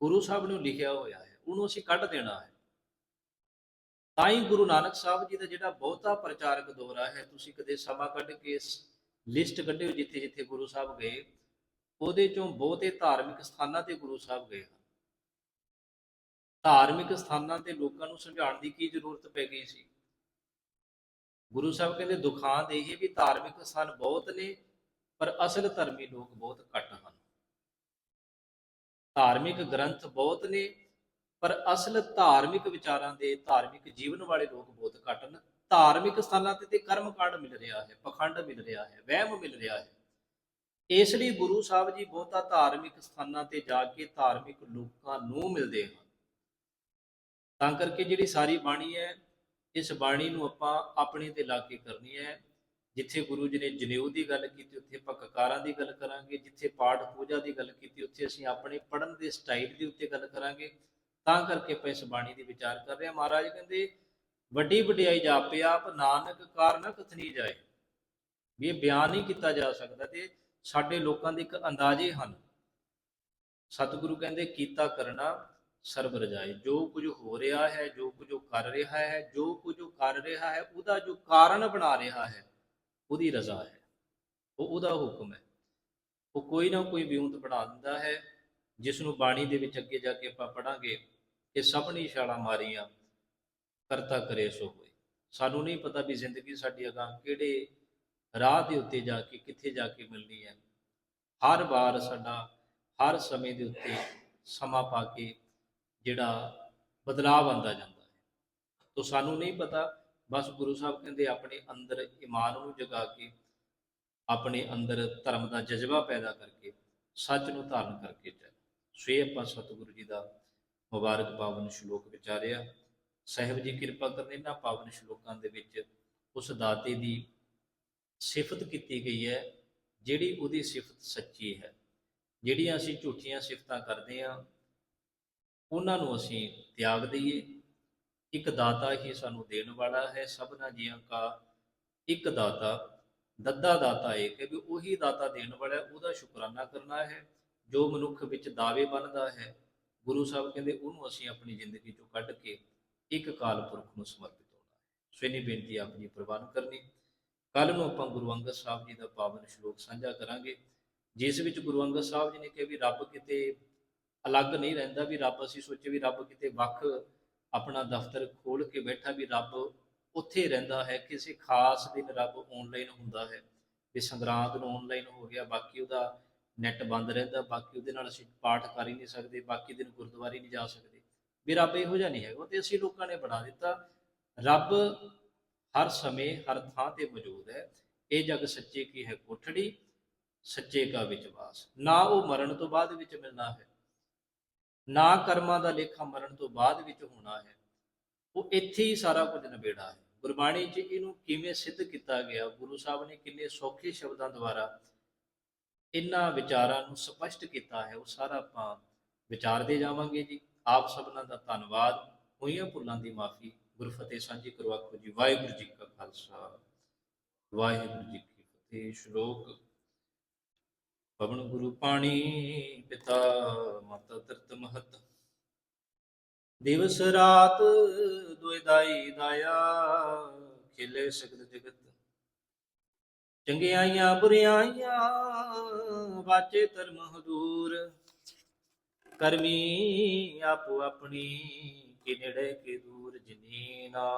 ਗੁਰੂ ਸਾਹਿਬ ਨੂੰ ਲਿਖਿਆ ਹੋਇਆ ਹੈ, ਉਹਨੂੰ ਅਸੀਂ ਕੱਢ ਦੇਣਾ ਹੈ। ਤਾਂ ਹੀ ਗੁਰੂ ਨਾਨਕ ਸਾਹਿਬ ਜੀ ਦਾ ਜਿਹੜਾ ਬਹੁਤਾ ਪ੍ਰਚਾਰਕ ਦੌਰਾ ਹੈ, ਤੁਸੀਂ ਕਦੇ ਸਮਾਂ ਕੱਢ ਕੇ ਲਿਸਟ ਕੱਢਿਓ ਜਿੱਥੇ ਜਿੱਥੇ ਗੁਰੂ ਸਾਹਿਬ ਗਏ, ਉਹਦੇ ਚੋਂ ਬਹੁਤੇ ਧਾਰਮਿਕ ਸਥਾਨਾਂ ਤੇ ਗੁਰੂ ਸਾਹਿਬ ਗਏ ਹਨ। ਧਾਰਮਿਕ ਸਥਾਨਾਂ ਤੇ ਲੋਕਾਂ ਨੂੰ ਸਮਝਾਉਣ ਦੀ ਕੀ ਜ਼ਰੂਰਤ ਪੈ ਗਈ ਸੀ? ਗੁਰੂ ਸਾਹਿਬ ਕਹਿੰਦੇ, ਦੁਖਾਂਤ ਇਹ ਵੀ ਧਾਰਮਿਕ ਸਥਾਨ ਬਹੁਤ ਨੇ, ਪਰ ਅਸਲ ਧਰਮੀ ਲੋਕ ਬਹੁਤ ਘੱਟ ਹਨ। ਧਾਰਮਿਕ ਗ੍ਰੰਥ ਬਹੁਤ ਨੇ, ਪਰ ਅਸਲ ਧਾਰਮਿਕ ਵਿਚਾਰਾਂ ਦੇ ਧਾਰਮਿਕ ਜੀਵਨ ਵਾਲੇ ਲੋਕ ਬਹੁਤ ਘੱਟ ਹਨ ਧਾਰਮਿਕ ਸਥਾਨਾਂ ਤੇ ਤੇ ਕਰਮਕਾਂਡ ਮਿਲ ਰਿਹਾ ਹੈ, ਪਖੰਡ ਮਿਲ ਰਿਹਾ ਹੈ, ਵਹਿਮ ਮਿਲ ਰਿਹਾ ਹੈ। ਇਸ ਲਈ ਗੁਰੂ ਸਾਹਿਬ ਜੀ ਬਹੁਤਾ ਧਾਰਮਿਕ ਸਥਾਨਾਂ ਤੇ ਜਾ ਕੇ ਧਾਰਮਿਕ ਲੋਕਾਂ ਨੂੰ ਮਿਲਦੇ ਹਨ। ਤਾਂ ਕਰਕੇ ਜਿਹੜੀ ਸਾਰੀ ਬਾਣੀ ਹੈ, ਇਸ ਬਾਣੀ ਨੂੰ ਆਪਾਂ ਆਪਣੇ ਤੇ ਲਾ ਕੇ ਕਰਨੀ ਹੈ। ਜਿੱਥੇ ਗੁਰੂ ਜੀ ਨੇ ਜਨੇਊ ਦੀ ਗੱਲ ਕੀਤੀ, ਉੱਥੇ ਪੱਕਕਾਰਾਂ ਦੀ ਗੱਲ ਕਰਾਂਗੇ। ਜਿੱਥੇ ਪਾਠ ਪੂਜਾ ਦੀ ਗੱਲ ਕੀਤੀ, ਉੱਥੇ ਅਸੀਂ ਆਪਣੇ ਪੜਨ ਦੇ ਸਟਾਈਲ ਦੇ ਉੱਤੇ ਗੱਲ ਕਰਾਂਗੇ। ਤਾਂ ਕਰਕੇ ਆਪਾਂ ਇਸ ਬਾਣੀ ਦੀ ਵਿਚਾਰ ਕਰ ਰਹੇ ਹਾਂ। ਮਹਾਰਾਜ ਕਹਿੰਦੇ, ਵੱਡੀ ਵਡਿਆਈ ਜਾਪੇ ਆਪ, ਨਾਨਕ ਕਾਰਨ ਕਥਨੀ ਜਾਏ। ਵੀ ਇਹ ਬਿਆਨ ਨਹੀਂ ਕੀਤਾ ਜਾ ਸਕਦਾ ਤੇ ਸਾਡੇ ਲੋਕਾਂ ਦੇ ਇੱਕ ਅੰਦਾਜ਼ੇ ਹਨ। ਸਤਿਗੁਰੂ ਕਹਿੰਦੇ, ਕੀਤਾ ਕਰਨਾ ਸਰਬ ਰਜਾਈ ਜੋ ਕੁਝ ਹੋ ਰਿਹਾ ਹੈ, ਜੋ ਕੁਝ ਉਹ ਕਰ ਰਿਹਾ ਹੈ, ਜੋ ਕੁਝ ਉਹ ਕਰ ਰਿਹਾ ਹੈ, ਉਹਦਾ ਜੋ ਕਾਰਨ ਬਣਾ ਰਿਹਾ ਹੈ, ਉਹਦੀ ਰਜ਼ਾ ਹੈ। ਉਹ ਉਹਦਾ ਹੁਕਮ ਹੈ। ਉਹ ਕੋਈ ਨਾ ਕੋਈ ਵਿਉਂਤ ਬਣਾ ਦਿੰਦਾ ਹੈ ਜਿਸ ਨੂੰ ਬਾਣੀ ਦੇ ਵਿੱਚ ਅੱਗੇ ਜਾ ਕੇ ਆਪਾਂ ਪੜਾਂਗੇ ਕਿ ਸਭ ਨੇ ਛਾਲਾਂ ਮਾਰੀਆਂ, ਕਰਤਾ ਕਰੇ ਸੋ ਹੋਏ। ਸਾਨੂੰ ਨਹੀਂ ਪਤਾ ਵੀ ਜ਼ਿੰਦਗੀ ਸਾਡੀ ਅਗਾਂ ਕਿਹੜੇ ਰਾਹ ਦੇ ਉੱਤੇ ਜਾ ਕੇ, ਕਿੱਥੇ ਜਾ ਕੇ ਮਿਲਣੀ ਹੈ। ਹਰ ਵਾਰ ਸਾਡਾ, ਹਰ ਸਮੇਂ ਦੇ ਉੱਤੇ ਸਮਾਂ ਪਾ ਕੇ ਜਿਹੜਾ ਬਦਲਾਅ ਆਉਂਦਾ ਜਾਂਦਾ ਹੈ। ਤੋ ਸਾਨੂੰ ਨਹੀਂ ਪਤਾ, ਬਸ ਗੁਰੂ ਸਾਹਿਬ ਕਹਿੰਦੇ ਆਪਣੇ ਅੰਦਰ ਇਮਾਨ ਨੂੰ ਜਗਾ ਕੇ, ਆਪਣੇ ਅੰਦਰ ਧਰਮ ਦਾ ਜਜ਼ਬਾ ਪੈਦਾ ਕਰਕੇ, ਸੱਚ ਨੂੰ ਧਾਰਨ ਕਰਕੇ ਚੱਲ। ਸੋ ਇਹ ਆਪਾਂ ਸਤਿਗੁਰੂ ਜੀ ਦਾ ਮੁਬਾਰਕ ਪਾਵਨ ਸ਼ਲੋਕ ਵਿਚਾਰਿਆ। ਸਾਹਿਬ ਜੀ ਕਿਰਪਾ ਕਰਨ ਇਹਨਾਂ ਪਾਵਨ ਸ਼ਲੋਕਾਂ ਦੇ ਵਿੱਚ ਉਸ ਦਾਤੇ ਦੀ ਸਿਫਤ ਕੀਤੀ ਗਈ ਹੈ, ਜਿਹੜੀ ਉਹਦੀ ਸਿਫਤ ਸੱਚੀ ਹੈ। ਜਿਹੜੀਆਂ ਅਸੀਂ ਝੂਠੀਆਂ ਸਿਫਤਾਂ ਕਰਦੇ ਹਾਂ ਉਹਨਾਂ ਨੂੰ ਅਸੀਂ ਤਿਆਗ ਦਈਏ। ਇੱਕ ਦਾਤਾ ਹੀ ਸਾਨੂੰ ਦੇਣ ਵਾਲਾ ਹੈ। ਸਭਨਾ ਜੀਆਂ ਕਾ ਇੱਕ ਦਾਤਾ, ਦੱਦਾ ਦਾਤਾ ਇੱਕ ਹੈ ਵੀ ਉਹੀ ਦਾਤਾ ਦੇਣ ਵਾਲਾ ਉਹਦਾ ਸ਼ੁਕਰਾਨਾ ਕਰਨਾ ਹੈ। ਜੋ ਮਨੁੱਖ ਵਿੱਚ ਦਾਅਵੇ ਬਣਦਾ ਹੈ, ਗੁਰੂ ਸਾਹਿਬ ਕਹਿੰਦੇ ਉਹਨੂੰ ਅਸੀਂ ਆਪਣੀ ਜ਼ਿੰਦਗੀ ਚੋਂ ਕੱਢ ਕੇ ਇੱਕ ਕਾਲ ਪੁਰਖ ਨੂੰ ਸਮਰਪਿਤ ਹੋਣਾ ਹੈ। ਸੋ ਇਹਨੀ ਬੇਨਤੀ ਆਪ ਜੀ ਪ੍ਰਵਾਨ ਕਰਨੀ। ਕੱਲ ਨੂੰ ਆਪਾਂ ਗੁਰੂ ਅੰਗਦ ਸਾਹਿਬ ਜੀ ਦਾ ਪਾਵਨ ਸ਼ਲੋਕ ਸਾਂਝਾ ਕਰਾਂਗੇ, ਜਿਸ ਵਿੱਚ ਗੁਰੂ ਅੰਗਦ ਸਾਹਿਬ ਜੀ ਨੇ ਕਿਹਾ ਵੀ ਰੱਬ ਕਿਤੇ ਅਲੱਗ ਨਹੀਂ ਰਹਿੰਦਾ ਵੀ ਰੱਬ ਅਸੀਂ ਸੋਚੇ ਵੀ ਰੱਬ ਕਿਤੇ ਵੱਖ ਆਪਣਾ ਦਫ਼ਤਰ ਖੋਲ ਕੇ ਬੈਠਾ ਵੀ ਰੱਬ ਉੱਥੇ ਰਹਿੰਦਾ ਹੈ, ਕਿਸੇ ਖਾਸ ਦਿਨ ਰੱਬ ਆਨਲਾਈਨ ਹੁੰਦਾ ਹੈ। ਵੀ ਸੰਗਰਾਂਦ ਨੂੰ ਆਨਲਾਈਨ ਹੋ ਗਿਆ, ਬਾਕੀ ਉਹਦਾ ਨੈਟ ਬੰਦ ਰਹਿੰਦਾ, ਬਾਕੀ ਉਹਦੇ ਨਾਲ ਅਸੀਂ ਪਾਠ ਕਰ ਹੀ ਨਹੀਂ ਸਕਦੇ, ਬਾਕੀ ਦਿਨ ਗੁਰਦੁਆਰੇ ਨਹੀਂ ਜਾ ਸਕਦੇ। ਵੀ ਰੱਬ ਇਹੋ ਜਿਹਾ ਨਹੀਂ ਹੈਗਾ, ਉਹ ਤੇ ਅਸੀਂ ਲੋਕਾਂ ਨੇ ਬਣਾ ਦਿੱਤਾ। ਰੱਬ ਹਰ ਸਮੇਂ, ਹਰ ਥਾਂ ਤੇ ਮੌਜੂਦ ਹੈ। ਇਹ ਜਗ ਸੱਚੇ ਕੀ ਹੈ ਕੋਠੜੀ? ਸੱਚੇ ਕਾ ਵਿਚਵਾਸ ਨਾ ਉਹ ਮਰਨ ਤੋਂ ਬਾਅਦ ਵਿੱਚ ਮਿਲਣਾ ਹੈ ਨਾ ਕਰਮਾਂ ਦਾ ਲੇਖਾ ਮਰਨ ਤੋਂ ਬਾਅਦ ਵਿੱਚ ਹੋਣਾ ਹੈ। ਉਹ ਇੱਥੇ ਹੀ ਸਾਰਾ ਕੁਝ ਨਿਬੇੜਾ ਹੈ। ਗੁਰਬਾਣੀ 'ਚ ਇਹਨੂੰ ਕਿਵੇਂ ਸਿੱਧ ਕੀਤਾ ਗਿਆ, ਗੁਰੂ ਸਾਹਿਬ ਨੇ ਕਿੰਨੇ ਸੌਖੇ ਸ਼ਬਦਾਂ ਦੁਆਰਾ ਇਹਨਾਂ ਵਿਚਾਰਾਂ ਨੂੰ ਸਪਸ਼ਟ ਕੀਤਾ ਹੈ, ਉਹ ਸਾਰਾ ਆਪਾਂ ਵਿਚਾਰਦੇ ਜਾਵਾਂਗੇ ਜੀ। ਆਪ ਸਭਨਾਂ ਦਾ ਧੰਨਵਾਦ। ਹੋਈਆਂ ਭੁੱਲਾਂ ਦੀ ਮਾਫੀ। ਗੁਰਫਤਿਹ ਸਾਂਝੀ ਕਰਵਾਖੋ ਜੀ। ਵਾਹਿਗੁਰੂ ਜੀ ਕਾ ਖਾਲਸਾ। ਵਾਹਿਗੁਰੂ ਜੀ ਕੀ ਫਤਿਹ। ਸ਼ਲੋਕ ਪਵਨ ਗੁਰੂ ਪਾਣੀ ਪਿਤਾ, ਮਾਤਾ ਧਰਤ ਮਹਤ। ਦਿਵਸ ਰਾਤ ਦੁਇ ਦਾਈ ਦਾਇਆ, ਖੇਲੇ ਸਗਲ ਜਗਤ। ਚੰਗਿਆਈਆਂ ਬੁਰਿਆਈਆਂ, ਵਾਚੇ ਧਰਮ ਹਦੂਰ ਕਰਮੀ ਆਪੋ ਆਪਣੀ, ਕਿ ਨੇੜੇ, ਕਿ ਦੂਰ, ਜਨੀ ਨਾ